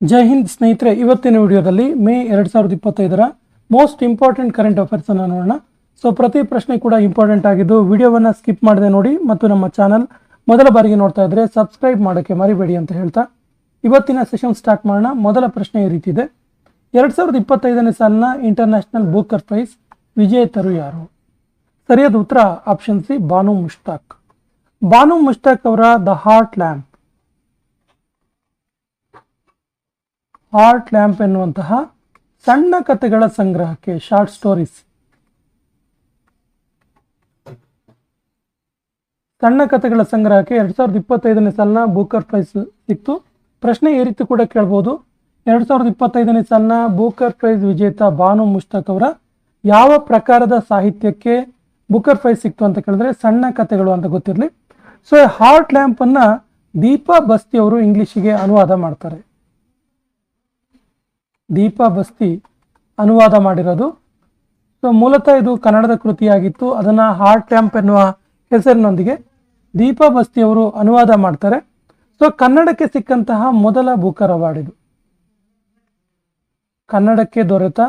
ಜೈ ಹಿಂದ್ ಸ್ನೇಹಿತರೆ, ಇವತ್ತಿನ ವಿಡಿಯೋದಲ್ಲಿ ಮೇ ಎರಡು ಸಾವಿರದ ಇಪ್ಪತ್ತೈದರ ಮೋಸ್ಟ್ ಇಂಪಾರ್ಟೆಂಟ್ ಕರೆಂಟ್ ಅಫೇರ್ಸನ್ನು ನೋಡೋಣ. ಸೊ ಪ್ರತಿ ಪ್ರಶ್ನೆ ಕೂಡ ಇಂಪಾರ್ಟೆಂಟ್ ಆಗಿದ್ದು ವಿಡಿಯೋವನ್ನು ಸ್ಕಿಪ್ ಮಾಡದೆ ನೋಡಿ ಮತ್ತು ನಮ್ಮ ಚಾನಲ್ ಮೊದಲ ಬಾರಿಗೆ ನೋಡ್ತಾ ಇದ್ರೆ ಸಬ್ಸ್ಕ್ರೈಬ್ ಮಾಡೋಕ್ಕೆ ಮರಿಬೇಡಿ ಅಂತ ಹೇಳ್ತಾ ಇವತ್ತಿನ ಸೆಷನ್ ಸ್ಟಾರ್ಟ್ ಮಾಡೋಣ. ಮೊದಲ ಪ್ರಶ್ನೆ ಈ ರೀತಿ ಇದೆ. ಎರಡು ಸಾವಿರದ ಇಪ್ಪತ್ತೈದನೇ ಸಾಲಿನ ಇಂಟರ್ನ್ಯಾಷನಲ್ ಬೂಕರ್ ಪ್ರೈಸ್ ವಿಜೇತರು ಯಾರು? ಸರಿಯಾದ ಉತ್ತರ ಆಪ್ಷನ್ ಸಿ ಬಾನು ಮುಷ್ತಾಕ್. ಬಾನು ಮುಷ್ತಾಕ್ ಅವರ the Heart Lamp Heart Lamp ಎನ್ನುವಂತಹ ಸಣ್ಣ ಕಥೆಗಳ ಸಂಗ್ರಹಕ್ಕೆ ಶಾರ್ಟ್ ಸ್ಟೋರೀಸ್. ಸಣ್ಣ ಕಥೆಗಳ ಸಂಗ್ರಹಕ್ಕೆ ಎರಡು ಸಾವಿರದ ಇಪ್ಪತ್ತೈದನೇ ಸಾಲಿನ ಬೂಕರ್ ಪ್ರೈಸ್ ಸಿಕ್ತು. ಪ್ರಶ್ನೆ ಈ ರೀತಿ ಕೂಡ ಕೇಳ್ಬೋದು. ಎರಡು ಸಾವಿರದ ಇಪ್ಪತ್ತೈದನೇ ಸಾಲಿನ ಬೂಕರ್ ಪ್ರೈಸ್ ವಿಜೇತ ಬಾನು ಮುಷ್ತಾಕ್ ಅವರ ಯಾವ ಪ್ರಕಾರದ ಸಾಹಿತ್ಯಕ್ಕೆ ಬುಕರ್ ಪ್ರೈಸ್ ಸಿಕ್ತು ಅಂತ ಕೇಳಿದ್ರೆ ಸಣ್ಣ ಕಥೆಗಳು ಅಂತ ಗೊತ್ತಿರಲಿ. ಸೊ ಹಾರ್ಟ್ ಲ್ಯಾಂಪ್ ಅನ್ನ ದೀಪಾ ಬಸ್ತಿ ಅವರು ಇಂಗ್ಲಿಷಿಗೆ ಅನುವಾದ ಮಾಡ್ತಾರೆ. ದೀಪಾ ಬಸ್ತಿ ಅನುವಾದ ಮಾಡಿರೋದು. ಸೊ ಮೂಲತಃ ಇದು ಕನ್ನಡದ ಕೃತಿಯಾಗಿತ್ತು. ಅದನ್ನು ಹಾರ್ಟ್ ಟ್ಯಾಂಪ್ ಎನ್ನುವ ಹೆಸರಿನೊಂದಿಗೆ ದೀಪಾ ಬಸ್ತಿ ಅವರು ಅನುವಾದ ಮಾಡ್ತಾರೆ. ಸೊ ಕನ್ನಡಕ್ಕೆ ಸಿಕ್ಕಂತಹ ಮೊದಲ ಬುಕರ್ ಅವಾರ್ಡ್ ಇದು. ಕನ್ನಡಕ್ಕೆ ದೊರೆತ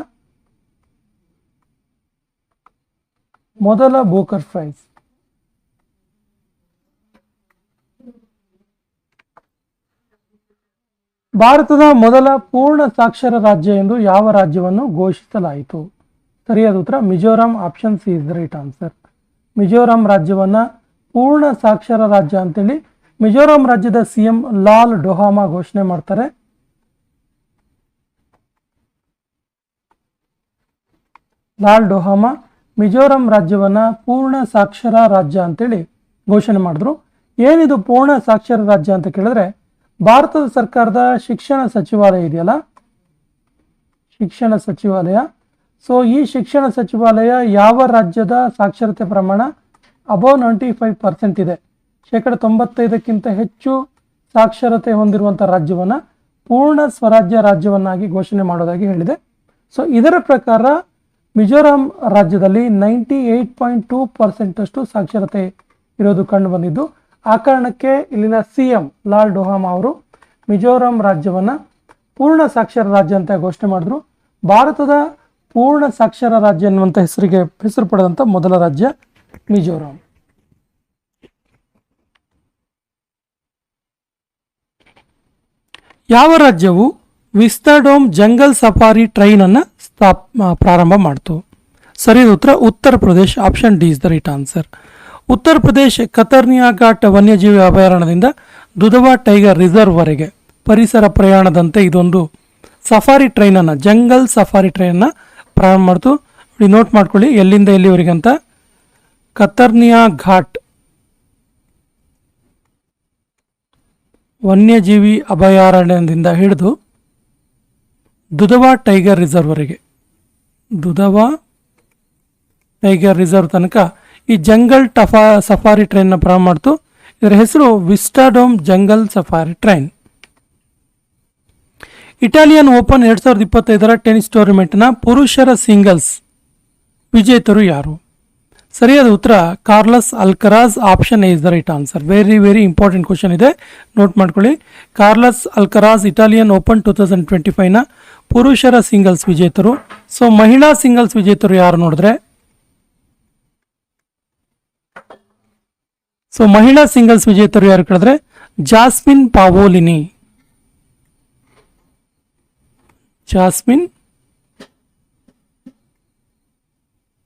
ಮೊದಲ ಬೂಕರ್ ಪ್ರೈಸ್. ಭಾರತದ ಮೊದಲ ಪೂರ್ಣ ಸಾಕ್ಷರ ರಾಜ್ಯ ಎಂದು ಯಾವ ರಾಜ್ಯವನ್ನು ಘೋಷಿಸಲಾಯಿತು? ಸರಿಯಾದ ಉತ್ತರ, Mizoram option C is the right answer Mizoram ರಾಜ್ಯವನ್ನು ಪೂರ್ಣ ಸಾಕ್ಷರ ರಾಜ್ಯ ಅಂತೇಳಿ ಮಿಜೋರಾಂ ರಾಜ್ಯದ ಸಿ ಎಂ ಲಾಲ್ ಡೊಹಾಮಾ ಘೋಷಣೆ ಮಾಡ್ತಾರೆ. ಲಾಲ್ ಡೊಹಾಮಾ ಮಿಜೋರಾಂ ರಾಜ್ಯವನ್ನು ಪೂರ್ಣ ಸಾಕ್ಷರ ರಾಜ್ಯ ಅಂತೇಳಿ ಘೋಷಣೆ ಮಾಡಿದ್ರು. ಏನಿದು ಪೂರ್ಣ ಸಾಕ್ಷರ ರಾಜ್ಯ ಅಂತ ಕೇಳಿದ್ರೆ ಭಾರತದ ಸರ್ಕಾರದ ಶಿಕ್ಷಣ ಸಚಿವಾಲಯ ಇದೆಯಲ್ಲ? ಶಿಕ್ಷಣ ಸಚಿವಾಲಯ. ಸೊ ಈ ಶಿಕ್ಷಣ ಸಚಿವಾಲಯ ಯಾವ ರಾಜ್ಯದ ಸಾಕ್ಷರತೆ ಪ್ರಮಾಣ ಅಬೌವ್ ನೈಂಟಿ ಫೈವ್ ಪರ್ಸೆಂಟ್ ಇದೆ? ಶೇಕಡ ತೊಂಬತ್ತೈದಕ್ಕಿಂತ ಹೆಚ್ಚು ಸಾಕ್ಷರತೆ ಹೊಂದಿರುವಂಥ ರಾಜ್ಯವನ್ನು ಪೂರ್ಣ ಸ್ವರಾಜ್ಯ ರಾಜ್ಯವನ್ನಾಗಿ ಘೋಷಣೆ ಮಾಡೋದಾಗಿ ಹೇಳಿದೆ. ಸೊ ಇದರ ಪ್ರಕಾರ ಮಿಜೋರಾಂ ರಾಜ್ಯದಲ್ಲಿ ninety eight point two percent ಅಷ್ಟು ಸಾಕ್ಷರತೆ ಇರೋದು ಕಂಡು ಬಂದಿದ್ದು. ಆ ಕಾರಣಕ್ಕೆ ಇಲ್ಲಿನ ಸಿ ಎಂ ಲಾಲ್ ಡೋಹಾಮ್ ಅವರು ಮಿಜೋರಾಂ ರಾಜ್ಯವನ್ನು ಪೂರ್ಣ ಸಾಕ್ಷರ ರಾಜ್ಯ ಅಂತ ಘೋಷಣೆ ಮಾಡಿದ್ರು. ಭಾರತದ ಪೂರ್ಣ ಸಾಕ್ಷರ ರಾಜ್ಯ ಎನ್ನುವಂಥ ಹೆಸರಿಗೆ ಹೆಸರು ಪಡೆದಂಥ ಮೊದಲ ರಾಜ್ಯ ಮಿಜೋರಾಂ. ಯಾವ ರಾಜ್ಯವು ವಿಸ್ತಾಡೋಮ್ ಜಂಗಲ್ ಸಫಾರಿ ಟ್ರೈನ್ ಅನ್ನು ಸ್ಥಾಪ್ ಪ್ರಾರಂಭ ಮಾಡ್ತು? ಸರಿಯಾದ ಉತ್ತರ Uttar Pradesh option D is the right answer. Uttar Pradesh Katarnia ghat ವನ್ಯಜೀವಿ ಅಭಯಾರಣ್ಯದಿಂದ ದುಧವಾ ಟೈಗರ್ ರಿಸರ್ವ್ವರೆಗೆ ಪರಿಸರ ಪ್ರಯಾಣದಂತೆ ಇದೊಂದು ಸಫಾರಿ ಟ್ರೈನನ್ನು, ಜಂಗಲ್ ಸಫಾರಿ ಟ್ರೈನನ್ನು ಪ್ರಾರಂಭ ಮಾಡ್ತು. ನೋಡಿ ನೋಟ್ ಮಾಡ್ಕೊಳ್ಳಿ, ಎಲ್ಲಿಂದ ಎಲ್ಲಿವರೆಗೆ ಅಂತ ಕತರ್ನಿಯಾ ಘಾಟ್ ವನ್ಯಜೀವಿ ಅಭಯಾರಣ್ಯದಿಂದ ಹಿಡಿದು ದುಧವಾ ಟೈಗರ್ ರಿಸರ್ವ್ವರೆಗೆ ದುಧವಾ ಟೈಗರ್ ರಿಸರ್ವ್ ತನಕ ಈ ಜಂಗಲ್ ಟಫಾ ಸಫಾರಿ ಟ್ರೈನ್ನ ಪ್ರಾರಂಭ ಮಾಡ್ತು. ಇದರ ಹೆಸರು Vistadome jungle safari train Italian Open ಎರಡು ಸಾವಿರದ ಇಪ್ಪತ್ತೈದರ ಟೆನಿಸ್ ಟೂರ್ನಮೆಂಟ್ನ ಪುರುಷರ ಸಿಂಗಲ್ಸ್ ವಿಜೇತರು ಯಾರು? ಸರಿಯಾದ ಉತ್ತರ Carlos Alcaraz option is the right answer very very important question ಇದೆ. ನೋಟ್ ಮಾಡ್ಕೊಳ್ಳಿ. Carlos Alcaraz Italian Open two thousand twenty ಫೈವ್ನ ಪುರುಷರ ಸಿಂಗಲ್ಸ್ ವಿಜೇತರು. ಸೊ ಮಹಿಳಾ ಸಿಂಗಲ್ಸ್ ವಿಜೇತರು ಯಾರು ನೋಡಿದ್ರೆ? ಸೊ ಮಹಿಳಾ ಸಿಂಗಲ್ಸ್ ವಿಜೇತರು ಯಾರು ಕೇಳಿದ್ರೆ? ಜಾಸ್ಮಿನ್ ಪಾವೋಲಿನಿ ಜಾಸ್ಮಿನ್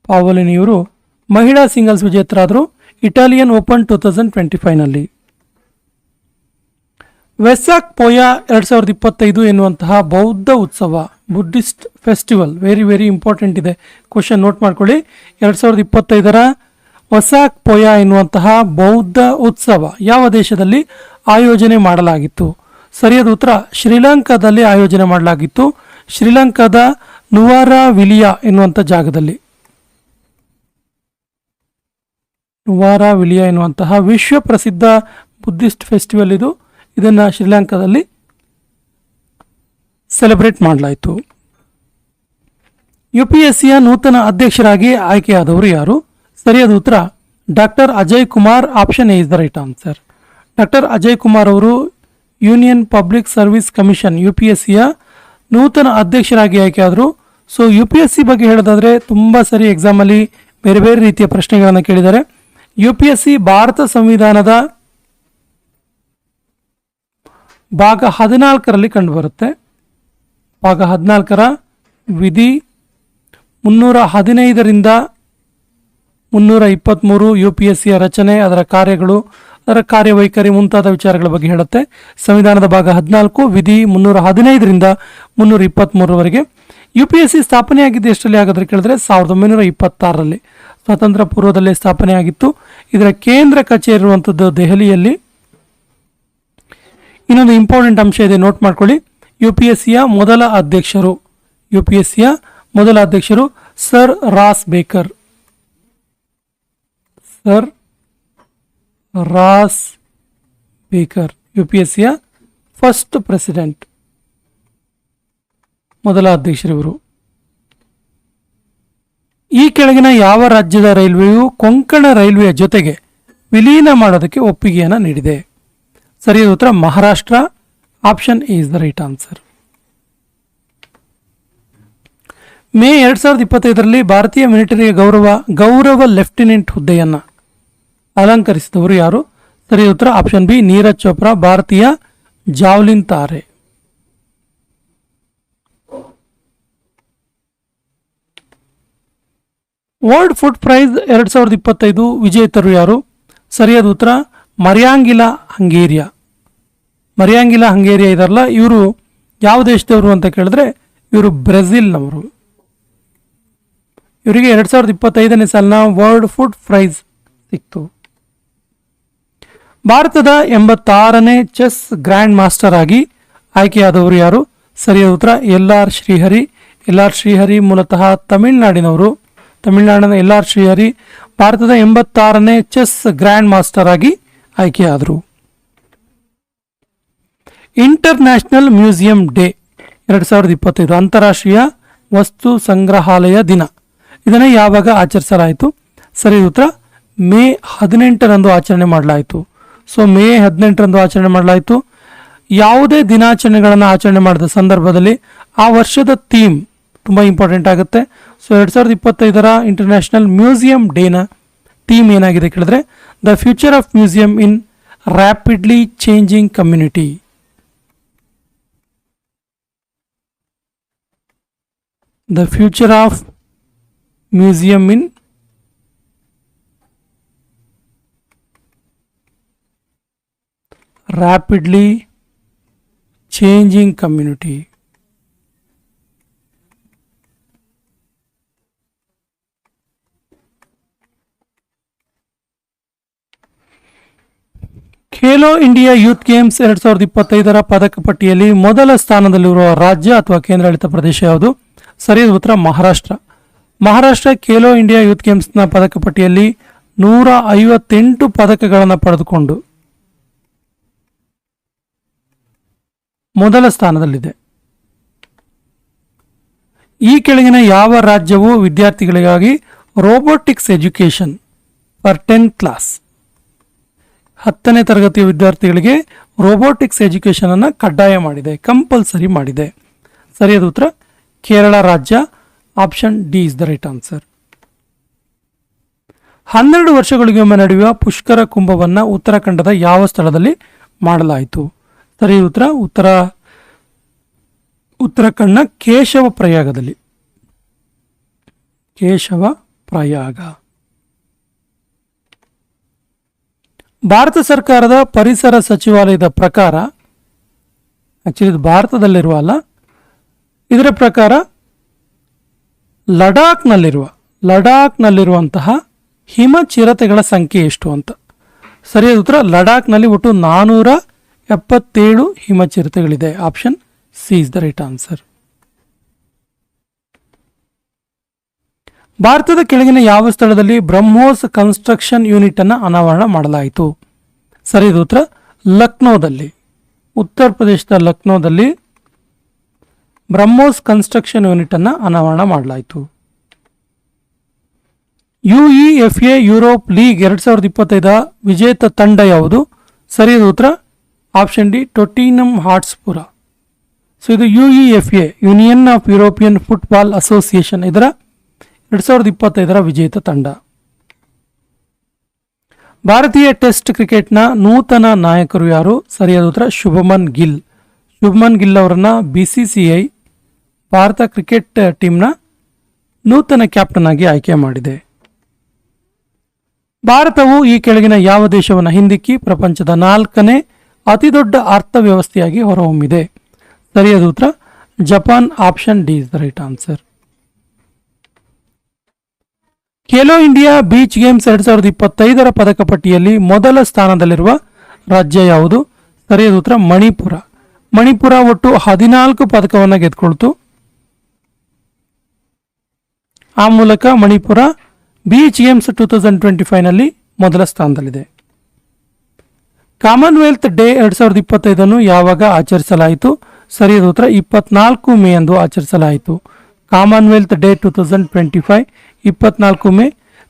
ಪಾವೋಲಿನಿ ಇವರು ಮಹಿಳಾ singles ವಿಜೇತರಾದರು Italian Open two thousand twenty ಫೈವ್ನಲ್ಲಿ Vesak Poya ಎರಡು ಸಾವಿರದ ಇಪ್ಪತ್ತೈದು ಎನ್ನುವಂತಹ ಬೌದ್ಧ ಉತ್ಸವ Buddhist festival very very important ಇದೆ. ಕ್ವಶನ್ ನೋಟ್ ಮಾಡ್ಕೊಳ್ಳಿ. ಎರಡು ಸಾವಿರದ ಇಪ್ಪತ್ತೈದರ ವಸಾಕ್ ಪೋಯಾ ಎನ್ನುವಂತಹ ಬೌದ್ಧ ಉತ್ಸವ ಯಾವ ದೇಶದಲ್ಲಿ ಆಯೋಜನೆ ಮಾಡಲಾಗಿತ್ತು? ಸರಿಯಾದ ಉತ್ತರ, ಶ್ರೀಲಂಕಾದಲ್ಲಿ ಆಯೋಜನೆ ಮಾಡಲಾಗಿತ್ತು. ಶ್ರೀಲಂಕಾದ ನುವಾರ ವಿಲಿಯಾ ಎನ್ನುವಂಥ ಜಾಗದಲ್ಲಿ. ನುವಾರ ವಿಲಿಯಾ ಎನ್ನುವಂತಹ ವಿಶ್ವ ಪ್ರಸಿದ್ಧ ಬುದ್ಧಿಸ್ಟ್ ಫೆಸ್ಟಿವಲ್ ಇದು. ಇದನ್ನು ಶ್ರೀಲಂಕಾದಲ್ಲಿ ಸೆಲೆಬ್ರೇಟ್ ಮಾಡಲಾಯಿತು. ಯು ಪಿ ಎಸ್ ಸಿಯ ನೂತನ ಅಧ್ಯಕ್ಷರಾಗಿ ಆಯ್ಕೆಯಾದವರು ಯಾರು? ಸರಿಯಾದ ಉತ್ತರ, doctor Ajay Kumar option A is the right answer doctor Ajay Kumar ಅವರು Union Public Service Commission U P S ಸಿಯ ನೂತನ ಅಧ್ಯಕ್ಷರಾಗಿ ಆಯ್ಕೆಯಾದರು so U P S C ಬಗ್ಗೆ ಹೇಳೋದಾದರೆ ತುಂಬ ಸರಿ ಎಕ್ಸಾಮಲ್ಲಿ ಬೇರೆ ಬೇರೆ ರೀತಿಯ ಪ್ರಶ್ನೆಗಳನ್ನು ಕೇಳಿದ್ದಾರೆ. U P S C Bharat ಸಂವಿಧಾನದ ಭಾಗ ಹದಿನಾಲ್ಕರಲ್ಲಿ ಕಂಡುಬರುತ್ತೆ. ಭಾಗ ಹದಿನಾಲ್ಕರ ವಿಧಿ ಮುನ್ನೂರ ಹದಿನೈದರಿಂದ ಮುನ್ನೂರ ಇಪ್ಪತ್ತ್ಮೂರು ಯು ಪಿ ಎಸ್ ಸಿಯ ರಚನೆ, ಅದರ ಕಾರ್ಯಗಳು, ಅದರ ಕಾರ್ಯವೈಖರಿ ಮುಂತಾದ ವಿಚಾರಗಳ ಬಗ್ಗೆ ಹೇಳುತ್ತೆ. ಸಂವಿಧಾನದ ಭಾಗ ಹದಿನಾಲ್ಕು, ವಿಧಿ ಮುನ್ನೂರ ಹದಿನೈದರಿಂದ ಮುನ್ನೂರ ಇಪ್ಪತ್ತ್ಮೂರವರೆಗೆ ಯು ಪಿ ಎಸ್ ಸಿ ಸ್ಥಾಪನೆಯಾಗಿದ್ದು ಎಷ್ಟರಲ್ಲಿ ಆಗೋದ್ರೆ ಕೇಳಿದ್ರೆ ಸಾವಿರದ ಒಂಬೈನೂರ ಇಪ್ಪತ್ತಾರರಲ್ಲಿ. ಸ್ವಾತಂತ್ರ್ಯ ಪೂರ್ವದಲ್ಲೇ ಸ್ಥಾಪನೆಯಾಗಿತ್ತು. ಇದರ ಕೇಂದ್ರ ಕಚೇರಿ ಇರುವಂಥದ್ದು ದೆಹಲಿಯಲ್ಲಿ. ಇನ್ನೊಂದು ಇಂಪಾರ್ಟೆಂಟ್ ಅಂಶ ಇದೆ, ನೋಟ್ ಮಾಡ್ಕೊಳ್ಳಿ. ಯು ಪಿ ಎಸ್ ಸಿಯ ಮೊದಲ ಅಧ್ಯಕ್ಷರು ಯು ಪಿ ಎಸ್ ಸಿಯ ಮೊದಲ ಅಧ್ಯಕ್ಷರು sir Ross Barker. Sir Ross Barker U P S ಸಿಯ ಫಸ್ಟ್ ಪ್ರೆಸಿಡೆಂಟ್ ಮೊದಲ ಅಧ್ಯಕ್ಷರಿವರು. ಈ ಕೆಳಗಿನ ಯಾವ ರಾಜ್ಯದ ರೈಲ್ವೆಯು ಕೊಂಕಣ ರೈಲ್ವೆಯ ಜೊತೆಗೆ ವಿಲೀನ ಮಾಡೋದಕ್ಕೆ ಒಪ್ಪಿಗೆಯನ್ನು ನೀಡಿದೆ? ಸರಿಯಾದ ಉತ್ತರ Maharashtra. Option is the right answer May ಎರಡು ಸಾವಿರದ ಇಪ್ಪತ್ತೈದರಲ್ಲಿ ಭಾರತೀಯ ಮಿಲಿಟರಿಯ ಗೌರವ ಗೌರವ ಲೆಫ್ಟಿನೆಂಟ್ ಹುದ್ದೆಯನ್ನು ಅಲಂಕರಿಸಿದವರು ಯಾರು? ಸರಿಯಾದ ಉತ್ತರ ಆಪ್ಷನ್ ಬಿ, ನೀರಜ್ ಚೋಪ್ರಾ, ಭಾರತೀಯ ಜಾವ್ಲಿನ್ ತಾರೆ. ವರ್ಲ್ಡ್ ಫುಡ್ ಪ್ರೈಸ್ ಎರಡ್ ಸಾವಿರದ ಇಪ್ಪತ್ತೈದು ವಿಜೇತರು ಯಾರು? ಸರಿಯಾದ ಉತ್ತರ. ಮರ್ಯಾಂಗಿಲಾ ಹಂಗೇರಿಯಾ. ಮರ್ಯಾಂಗಿಲಾ ಹಂಗೇರಿಯಾ ಇದಾರಲ್ಲ, ಇವರು ಯಾವ ದೇಶದವರು ಅಂತ ಕೇಳಿದ್ರೆ ಇವರು ಬ್ರೆಜಿಲ್ನವರು. ಇವರಿಗೆ ಎರಡು ಸಾವಿರದ ಇಪ್ಪತ್ತೈದನೇ ಸಾಲಿನ ವರ್ಲ್ಡ್ ಫುಡ್ ಪ್ರೈಸ್ ಸಿಕ್ತು. ಭಾರತದ ಎಂಬತ್ತಾರನೇ ಚೆಸ್ ಗ್ರ್ಯಾಂಡ್ ಮಾಸ್ಟರ್ ಆಗಿ ಆಯ್ಕೆಯಾದವರು ಯಾರು? ಸರಿಯಾದ ಉತ್ತರ, L R Srihari. L R Srihari ಮೂಲತಃ ತಮಿಳುನಾಡಿನವರು. ತಮಿಳುನಾಡಿನ ಎಲ್ ಆರ್ ಶ್ರೀಹರಿ ಭಾರತದ ಎಂಬತ್ತಾರನೇ ಚೆಸ್ ಗ್ರ್ಯಾಂಡ್ ಮಾಸ್ಟರ್ ಆಗಿ ಆಯ್ಕೆಯಾದರು. ಇಂಟರ್ನ್ಯಾಷನಲ್ ಮ್ಯೂಸಿಯಂ ಡೇ, ಎರಡು ಸಾವಿರದ ಇಪ್ಪತ್ತೈದು, ಅಂತಾರಾಷ್ಟ್ರೀಯ ವಸ್ತು ಸಂಗ್ರಹಾಲಯ ದಿನ. ಇದನ್ನು ಯಾವಾಗ ಆಚರಿಸಲಾಯಿತು? ಸರಿ ಉತ್ತರ, ಮೇ ಹದಿನೆಂಟರಂದು ಆಚರಣೆ ಮಾಡಲಾಯಿತು. ಸೊ ಮೇ ಹದಿನೆಂಟರಂದು ಆಚರಣೆ ಮಾಡಲಾಯಿತು. ಯಾವುದೇ ದಿನಾಚರಣೆಗಳನ್ನು ಆಚರಣೆ ಮಾಡಿದ ಸಂದರ್ಭದಲ್ಲಿ ಆ ವರ್ಷದ ಥೀಮ್ ತುಂಬ ಇಂಪಾರ್ಟೆಂಟ್ ಆಗುತ್ತೆ. ಸೊ ಎರಡು ಸಾವಿರದ ಇಪ್ಪತ್ತೈದರ ಇಂಟರ್ನ್ಯಾಷನಲ್ ಮ್ಯೂಸಿಯಂ ಡೇನ ಥೀಮ್ ಏನಾಗಿದೆ ಕೇಳಿದ್ರೆ the future of museum in rapidly changing community the future of museum in rapidly changing community. Khelo India youth games ಎರಡ್ ಸಾವಿರದ ಇಪ್ಪತ್ತೈದರ ಪದಕ ಪಟ್ಟಿಯಲ್ಲಿ ಮೊದಲ ಸ್ಥಾನದಲ್ಲಿರುವ ರಾಜ್ಯ ಅಥವಾ ಕೇಂದ್ರಾಡಳಿತ ಪ್ರದೇಶ ಯಾವುದು? ಸರಿಯಾದ ಉತ್ತರ ಮಹಾರಾಷ್ಟ್ರ. ಮಹಾರಾಷ್ಟ್ರ ಖೇಲೋ ಇಂಡಿಯಾ ಯೂತ್ ಗೇಮ್ಸ್ನ ಪದಕ ಪಟ್ಟಿಯಲ್ಲಿ ನೂರ ಐವತ್ತೆಂಟು ಪದಕಗಳನ್ನು ಪಡೆದುಕೊಂಡು ಮೊದಲ ಸ್ಥಾನದಲ್ಲಿದೆ. ಈ ಕೆಳಗಿನ ಯಾವ ರಾಜ್ಯವು ವಿದ್ಯಾರ್ಥಿಗಳಿಗಾಗಿ robotics education for tenth class ಹತ್ತನೇ ತರಗತಿಯ ವಿದ್ಯಾರ್ಥಿಗಳಿಗೆ ರೋಬೋಟಿಕ್ಸ್ ಎಜುಕೇಶನ್ ಅನ್ನು ಕಡ್ಡಾಯ ಮಾಡಿದೆ ಕಂಪಲ್ಸರಿ ಮಾಡಿದೆ. ಸರಿಯಾದ ಉತ್ತರ, ಕೇರಳ ರಾಜ್ಯ option D is the right answer ಹನ್ನೆರಡು ವರ್ಷಗಳಿಗೊಮ್ಮೆ ನಡೆಯುವ ಪುಷ್ಕರ ಕುಂಭವನ್ನು ಉತ್ತರಾಖಂಡದ ಯಾವ ಸ್ಥಳದಲ್ಲಿ ಮಾಡಲಾಯಿತು? ಸರಿ ಉತ್ತರ ಉತ್ತರ ಉತ್ತರಾಖಂಡ್ನ ಕೇಶವ ಪ್ರಯಾಗದಲ್ಲಿ. ಕೇಶವ ಪ್ರಯಾಗ. ಭಾರತ ಸರ್ಕಾರದ ಪರಿಸರ ಸಚಿವಾಲಯದ ಪ್ರಕಾರ ಆಕ್ಚುಲಿ ಭಾರತದಲ್ಲಿರುವ ಅಲ್ಲ, ಇದರ ಪ್ರಕಾರ ಲಡಾಖ್ನಲ್ಲಿರುವ, ಲಡಾಖ್ನಲ್ಲಿರುವಂತಹ ಹಿಮ ಚಿರತೆಗಳ ಸಂಖ್ಯೆ ಎಷ್ಟು ಅಂತ. ಸರಿಯಾದ ಉತ್ತರ ಲಡಾಖ್ನಲ್ಲಿ ಒಟ್ಟು ನಾನೂರ ಎಪ್ಪತ್ತೇಳು ಹಿಮಚಿರತೆಗಳಿದೆ. Option C is the right answer. ಭಾರತದ ಕೆಳಗಿನ ಯಾವ ಸ್ಥಳದಲ್ಲಿ ಬ್ರಹ್ಮೋಸ್ ಕನ್ಸ್ಟ್ರಕ್ಷನ್ ಯೂನಿಟ್ ಅನ್ನು ಅನಾವರಣ ಮಾಡಲಾಯಿತು? ಸರಿಯಾದ ಉತ್ತರ ಲಕ್ನೋದಲ್ಲಿ. ಉತ್ತರ ಪ್ರದೇಶದ ಲಕ್ನೋದಲ್ಲಿ ಬ್ರಹ್ಮೋಸ್ ಕನ್ಸ್ಟ್ರಕ್ಷನ್ ಯೂನಿಟ್ ಅನ್ನು ಅನಾವರಣ ಮಾಡಲಾಯಿತು. ಯುಇಎಫ್ಎ ಯುರೋಪ್ ಲೀಗ್ ಎರಡ್ ಸಾವಿರದ ಇಪ್ಪತ್ತೈದ ವಿಜೇತ ತಂಡ ಯಾವುದು? ಸರಿಯಾದ ಉತ್ತರ option D Tottenham Hotspur so ಇದು U E F A union of European football association ಇದರ ಎರಡು ಸಾವಿರದ ಇಪ್ಪತ್ತೈದರ ವಿಜೇತ ತಂಡ. ಭಾರತೀಯ ಟೆಸ್ಟ್ ಕ್ರಿಕೆಟ್ನ ನೂತನ ನಾಯಕರು ಯಾರು? ಸರಿಯಾದ ಉತ್ತರ, ಶುಭಮನ್ ಗಿಲ್. ಶುಭಮನ್ ಗಿಲ್ ಅವರನ್ನ ಬಿ ಭಾರತ ಕ್ರಿಕೆಟ್ ಟೀಮ್ನ ನೂತನ ಕ್ಯಾಪ್ಟನ್ ಆಗಿ ಆಯ್ಕೆ ಮಾಡಿದೆ. ಭಾರತವು ಈ ಕೆಳಗಿನ ಯಾವ ದೇಶವನ್ನು ಹಿಂದಿಕ್ಕಿ ಪ್ರಪಂಚದ ನಾಲ್ಕನೇ ಅತಿದೊಡ್ಡ ಅರ್ಥವ್ಯವಸ್ಥೆಯಾಗಿ ಹೊರಹೊಮ್ಮಿದೆ. ಸರಿಯಾದ ಉತ್ತರ Japan option D is the right answer. Khelo India beach games ಎರಡ್ ಸಾವಿರದ ಇಪ್ಪತ್ತೈದರ ಪದಕ ಪಟ್ಟಿಯಲ್ಲಿ ಮೊದಲ ಸ್ಥಾನದಲ್ಲಿರುವ ರಾಜ್ಯ ಯಾವುದು? ಸರಿಯಾದ ಉತ್ತರ ಮಣಿಪುರ. ಮಣಿಪುರ ಒಟ್ಟು ಹದಿನಾಲ್ಕು ಪದಕವನ್ನು ಗೆದ್ಕೊಳ್ತು. ಆ ಮೂಲಕ Manipur beach games two thousand twenty ಫೈವ್ನಲ್ಲಿ ಮೊದಲ ಸ್ಥಾನದಲ್ಲಿದೆ. ಕಾಮನ್ವೆಲ್ತ್ ಡೇ ಎರಡ್ ಸಾವಿರದ ಇಪ್ಪತ್ತೈದನ್ನು ಯಾವಾಗ ಆಚರಿಸಲಾಯಿತು? ಸರಿಯಾದ ಉತ್ತರ, ಇಪ್ಪತ್ನಾಲ್ಕು ಮೇ ಎಂದು ಆಚರಿಸಲಾಯಿತು. Commonwealth day two thousand twenty five ಇಪ್ಪತ್ನಾಲ್ಕು ಮೇ.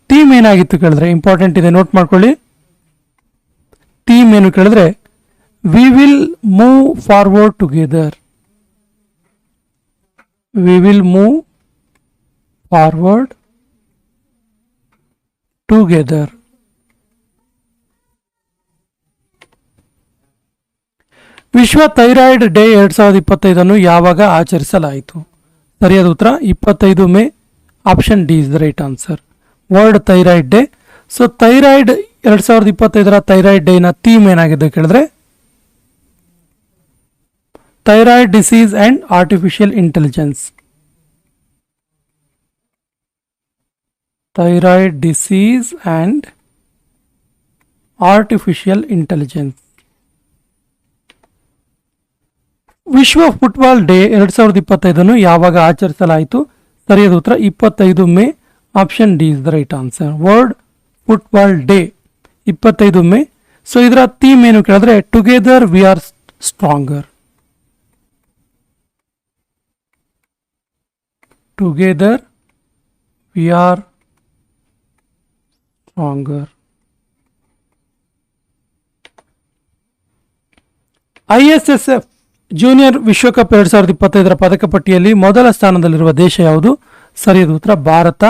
ಥೀಮ್ ಏನಾಗಿತ್ತು ಕೇಳಿದ್ರೆ ಇಂಪಾರ್ಟೆಂಟ್ ಇದೆ ನೋಟ್ ಮಾಡ್ಕೊಳ್ಳಿ. ಥೀಮ್ ಏನು ಕೇಳಿದ್ರೆ we will move forward together we will move forward together ವಿಶ್ವ ಥೈರಾಯ್ಡ್ ಡೇ ಎರಡು ಸಾವಿರದ ಇಪ್ಪತ್ತೈದನ್ನು ಯಾವಾಗ ಆಚರಿಸಲಾಯಿತು? ಸರಿಯಾದ ಉತ್ತರ, ಇಪ್ಪತ್ತೈದು May. Option D is the right answer. World thyroid day. So, thyroid ಎರಡು ಸಾವಿರದ ಇಪ್ಪತ್ತೈದರ ಥೈರಾಯ್ಡ್ ಡೇನ ಥೀಮ್ ಏನಾಗಿದೆ ಕೇಳಿದ್ರೆ? Thyroid disease and artificial intelligence. Thyroid disease and artificial intelligence. ವಿಶ್ವ ಫುಟ್ಬಾಲ್ ಡೇ ಎರಡ್ ಸಾವಿರದ ಇಪ್ಪತ್ತೈದನ್ನು ಯಾವಾಗ ಆಚರಿಸಲಾಯಿತು? ಸರಿಯಾದ ಉತ್ತರ, ಇಪ್ಪತ್ತೈದು May, option D is the right answer. World football day, ಇಪ್ಪತ್ತೈದು ಮೇ. ಸೊ, ಇದರ ಥೀಮ್ ಏನು ಕೇಳಿದ್ರೆ together we are stronger together we are stronger I S S F junior ವಿಶ್ವಕಪ್ ಎರಡ್ ಸಾವಿರದ ಇಪ್ಪತ್ತೈದರ ಪದಕ ಪಟ್ಟಿಯಲ್ಲಿ ಮೊದಲ ಸ್ಥಾನದಲ್ಲಿರುವ ದೇಶ ಯಾವುದು? ಸರಿಯಾದ ಉತ್ತರ, ಭಾರತ.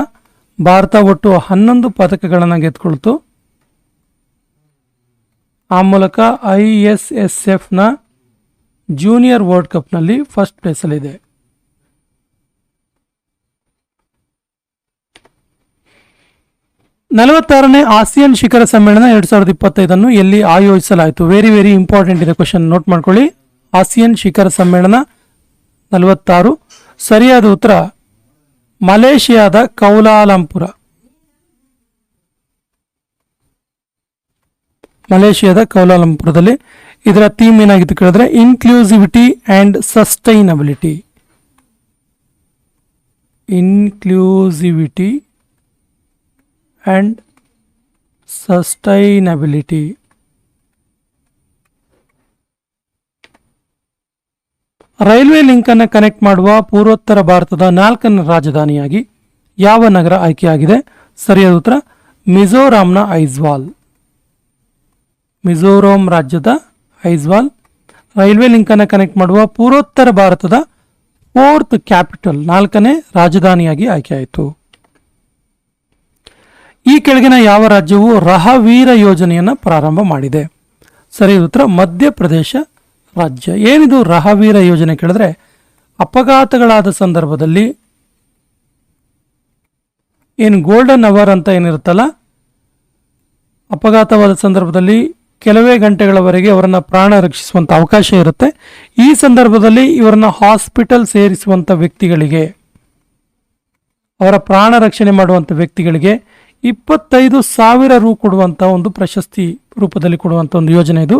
ಭಾರತ ಒಟ್ಟು ಹನ್ನೊಂದು ಪದಕಗಳನ್ನು ಗೆದ್ದುಕೊಳ್ತು ಆ ಮೂಲಕ ಐ ಎಸ್ ಎಸ್ ಎಫ್ನ ಜೂನಿಯರ್ ವರ್ಲ್ಡ್ ಕಪ್ನಲ್ಲಿ ಫಸ್ಟ್ ಪ್ಲೇಸಲ್ಲಿದೆ ನಲವತ್ತಾರನೇ ಆಸಿಯನ್ ಶಿಖರ ಸಮ್ಮೇಳನ ಎರಡ್ ಸಾವಿರದ ಇಪ್ಪತ್ತೈದನ್ನು ಎಲ್ಲಿ ಆಯೋಜಿಸಲಾಯಿತು? ವೆರಿ ವೆರಿ ಇಂಪಾರ್ಟೆಂಟ್ ಇದೆ. ಕ್ವಶನ್ ನೋಟ್ ಮಾಡ್ಕೊಳ್ಳಿ. ಆಸಿಯನ್ ಶಿಖರ ಸಮ್ಮೇಳನ ನಲವತ್ತಾರು. ಸರಿಯಾದ ಉತ್ತರ, ಮಲೇಷಿಯಾದ ಕೌಲಾಲಂಪುರ. ಮಲೇಷಿಯಾದ ಕೌಲಾಲಂಪುರದಲ್ಲಿ ಇದರ ಥೀಮ್ ಏನಾಗಿತ್ತು ಕೇಳಿದ್ರೆ inclusivity and sustainability inclusivity and sustainability railway link ಅನ್ನು ಕನೆಕ್ಟ್ ಮಾಡುವ ಪೂರ್ವೋತ್ತರ ಭಾರತದ ನಾಲ್ಕನೇ ರಾಜಧಾನಿಯಾಗಿ ಯಾವ ನಗರ ಆಯ್ಕೆಯಾಗಿದೆ? ಸರಿಯಾದ ಉತ್ತರ, ಮಿಜೋರಾಂನ ಐಜ್ವಾಲ್. ಮಿಜೋರಾಂ ರಾಜ್ಯದ ಐಜ್ವಾಲ್. ರೈಲ್ವೆ ಲಿಂಕ್ ಅನ್ನು ಕನೆಕ್ಟ್ ಮಾಡುವ ಪೂರ್ವೋತ್ತರ ಭಾರತದ ಫೋರ್ತ್ ಕ್ಯಾಪಿಟಲ್ ನಾಲ್ಕನೇ ರಾಜಧಾನಿಯಾಗಿ ಆಯ್ಕೆಯಾಯಿತು. ಈ ಕೆಳಗಿನ ಯಾವ ರಾಜ್ಯವು ರಹವೀರ ಯೋಜನೆಯನ್ನು ಪ್ರಾರಂಭ ಮಾಡಿದೆ? ಸರಿಯಾದ ಉತ್ತರ, ಮಧ್ಯಪ್ರದೇಶ. ರಾಜ್ಯ ಏನಿದು ರಹವೀರ ಯೋಜನೆ ಕೇಳಿದ್ರೆ ಅಪಘಾತಗಳಾದ ಸಂದರ್ಭದಲ್ಲಿ ಏನು ಗೋಲ್ಡನ್ ಅವರ್ ಅಂತ ಏನಿರುತ್ತಲ್ಲ, ಅಪಘಾತವಾದ ಸಂದರ್ಭದಲ್ಲಿ ಕೆಲವೇ ಗಂಟೆಗಳವರೆಗೆ ಅವರನ್ನು ಪ್ರಾಣ ರಕ್ಷಿಸುವಂಥ ಅವಕಾಶ ಇರುತ್ತೆ. ಈ ಸಂದರ್ಭದಲ್ಲಿ ಇವರನ್ನು ಹಾಸ್ಪಿಟಲ್ ಸೇರಿಸುವಂತ ವ್ಯಕ್ತಿಗಳಿಗೆ, ಅವರ ಪ್ರಾಣ ರಕ್ಷಣೆ ಮಾಡುವಂತ ವ್ಯಕ್ತಿಗಳಿಗೆ ಇಪ್ಪತ್ತೈದು ಸಾವಿರ ರು ಕೊಡುವಂಥ ಒಂದು ಪ್ರಶಸ್ತಿ ರೂಪದಲ್ಲಿ ಕೊಡುವಂಥ ಒಂದು ಯೋಜನೆ ಇದು.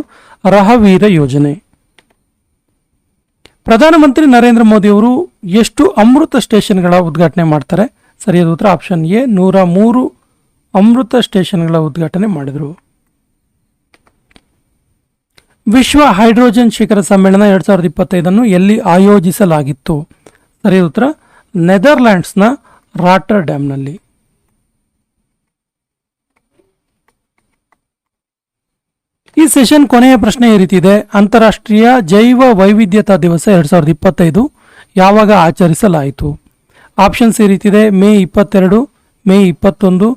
ರಹವೀರ ಯೋಜನೆ. ಪ್ರಧಾನಮಂತ್ರಿ ನರೇಂದ್ರ ಮೋದಿ ಅವರು ಎಷ್ಟು ಅಮೃತ ಸ್ಟೇಷನ್ಗಳ ಉದ್ಘಾಟನೆ ಮಾಡ್ತಾರೆ? ಸರಿಯಾದ ಉತ್ತರ ಆಪ್ಷನ್ ಎ, ನೂರ ಮೂರು ಅಮೃತ ಸ್ಟೇಷನ್ಗಳ ಉದ್ಘಾಟನೆ ಮಾಡಿದರು. ವಿಶ್ವ ಹೈಡ್ರೋಜನ್ ಶಿಖರ ಸಮ್ಮೇಳನ ಎರಡು ಸಾವಿರದ ಇಪ್ಪತ್ತೈದನ್ನು ಎಲ್ಲಿ ಆಯೋಜಿಸಲಾಗಿತ್ತು? ಸರಿಯಾದ ಉತ್ತರ, ನೆದರ್ಲ್ಯಾಂಡ್ಸ್ನ ರಾಟರ್ ಡ್ಯಾಮ್ನಲ್ಲಿ. ಈ ಸೆಷನ್ ಕೊನೆಯ ಪ್ರಶ್ನೆ ಈ ರೀತಿ ಇದೆ. ಅಂತಾರಾಷ್ಟ್ರೀಯ ಜೈವ ವೈವಿಧ್ಯತಾ ದಿವಸ ಎರಡ್ ಸಾವಿರದ ಇಪ್ಪತ್ತೈದು ಯಾವಾಗ ಆಚರಿಸಲಾಯಿತು? ಆಪ್ಷನ್ಸ್ ಈ ರೀತಿ ಇದೆ. ಮೇ ಇಪ್ಪತ್ತೆರಡು, ಮೇ ಇಪ್ಪತ್ತೊಂದು,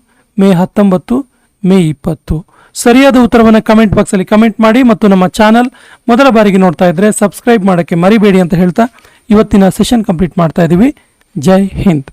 ಮೇ ಹತ್ತೊಂಬತ್ತು, ಮೇ ಇಪ್ಪತ್ತು. ಸರಿಯಾದ ಉತ್ತರವನ್ನು ಕಮೆಂಟ್ ಬಾಕ್ಸಲ್ಲಿ ಕಮೆಂಟ್ ಮಾಡಿ ಮತ್ತು ನಮ್ಮ ಚಾನಲ್ ಮೊದಲ ಬಾರಿಗೆ ನೋಡ್ತಾ ಇದ್ರೆ ಸಬ್ಸ್ಕ್ರೈಬ್ ಮಾಡೋಕ್ಕೆ ಮರಿಬೇಡಿ ಅಂತ ಹೇಳ್ತಾ ಇವತ್ತಿನ ಸೆಷನ್ ಕಂಪ್ಲೀಟ್ ಮಾಡ್ತಾ ಇದ್ದೀವಿ ಜೈ ಹಿಂದ್.